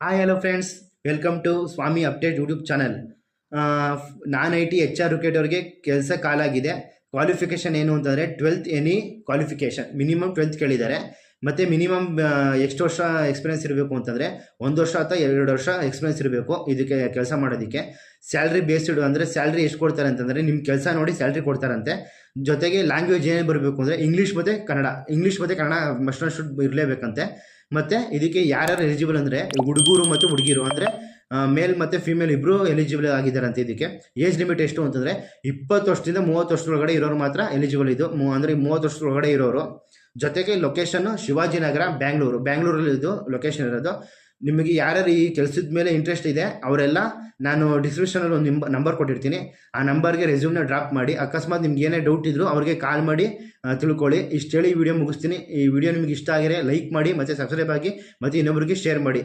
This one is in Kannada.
Hi hello friends welcome to Swami update YouTube channel non I T H R ರುಕೆಟ್ ಅವ್ರಿಗೆ ಕೆಲಸ ಕಾಲಾಗಿದೆ ಕ್ವಾಲಿಫಿಕೇಷನ್ ಏನು ಅಂತಂದರೆ twelfth any qualification minimum twelfth ಕೇಳಿದ್ದಾರೆ. ಮತ್ತು ಮಿನಿಮಮ್ ಎಷ್ಟು ವರ್ಷ ಎಕ್ಸ್ಪೀರಿಯನ್ಸ್ ಇರಬೇಕು ಅಂತಂದರೆ ಒಂದು ವರ್ಷ ಅಥವಾ ಎರಡು ವರ್ಷ ಎಕ್ಸ್ಪೀರಿಯನ್ಸ್ ಇರಬೇಕು ಇದಕ್ಕೆ ಕೆಲಸ ಮಾಡೋದಕ್ಕೆ. ಸ್ಯಾಲ್ರಿ ಬೇಸ್ಡ್ ಅಂದರೆ ಸ್ಯಾಲ್ರಿ ಎಷ್ಟು ಕೊಡ್ತಾರೆ ಅಂತಂದರೆ ನಿಮ್ಮ ಕೆಲಸ ನೋಡಿ ಸ್ಯಾಲ್ರಿ ಕೊಡ್ತಾರಂತೆ. ಜೊತೆಗೆ ಲ್ಯಾಂಗ್ವೇಜ್ ಏನೇ ಬರಬೇಕು ಅಂದರೆ ಇಂಗ್ಲೀಷ್ ಮತ್ತು ಕನ್ನಡ ಇಂಗ್ಲೀಷ್ ಮತ್ತು ಕನ್ನಡ ಮಸ್ಟ್ ಶುಡ್ ಇರಲೇಬೇಕಂತೆ. ಮತ್ತು ಇದಕ್ಕೆ ಯಾರ್ಯಾರು ಎಲಿಜಿಬಲ್ ಅಂದರೆ ಹುಡುಗರು ಮತ್ತು ಹುಡುಗಿರು ಅಂದರೆ ಮೇಲ್ ಮತ್ತು ಫಿಮೇಲ್ ಇಬ್ಬರು ಎಲಿಜಿಬಲ್ ಆಗಿದ್ದಾರೆ ಅಂತ ಇದಕ್ಕೆ. ಏಜ್ ಲಿಮಿಟ್ ಎಷ್ಟು ಅಂತಂದರೆ ಇಪ್ಪತ್ತು ವರ್ಷದಿಂದ ಮೂವತ್ತು ವರ್ಷದೊಳಗಡೆ ಇರೋರು ಮಾತ್ರ ಎಲಿಜಿಬಲ್ ಇದು. ಅಂದರೆ ಮೂವತ್ತು ವರ್ಷದೊಳಗಡೆ ಇರೋರು. ಜೊತೆಗೆ ಲೊಕೇಶನ್ ಶಿವಾಜಿನಗರ ಬ್ಯಾಂಗ್ಳೂರು ಬ್ಯಾಂಗ್ಳೂರಲ್ಲಿ ಇದು ಲೊಕೇಶನ್ ಇರೋದು. ನಿಮಗೆ ಯಾರ್ಯಾರು ಈ ಕೆಲಸದ ಮೇಲೆ ಇಂಟ್ರೆಸ್ಟ್ ಇದೆ, ಅವರೆಲ್ಲ ನಾನು ಡಿಸ್ಕ್ರಿಪ್ಷನಲ್ಲಿ ಒಂದು ನಿಂಬ ನಂಬರ್ ಕೊಟ್ಟಿರ್ತೀನಿ. ಆ ನಂಬರ್ಗೆ ರೆಸ್ಯೂಮ್ನ ಡ್ರಾಪ್ ಮಾಡಿ, ಅಕಸ್ಮಾತ್ ನಿಮ್ಗೆ ಏನೇ ಡೌಟ್ ಇದ್ದರೂ ಅವ್ರಿಗೆ ಕಾಲ್ ಮಾಡಿ ತಿಳ್ಕೊಳ್ಳಿ. ಇಷ್ಟು ಹೇಳಿ ವಿಡಿಯೋ ಮುಗಿಸ್ತೀನಿ. ಈ ವಿಡಿಯೋ ನಿಮಗೆ ಇಷ್ಟ ಆಗಿದೆ ಲೈಕ್ ಮಾಡಿ, ಮತ್ತು ಸಬ್ಸ್ಕ್ರೈಬ್ ಆಗಿ, ಮತ್ತು ಇನ್ನೊಬ್ರಿಗೆ ಶೇರ್ ಮಾಡಿ.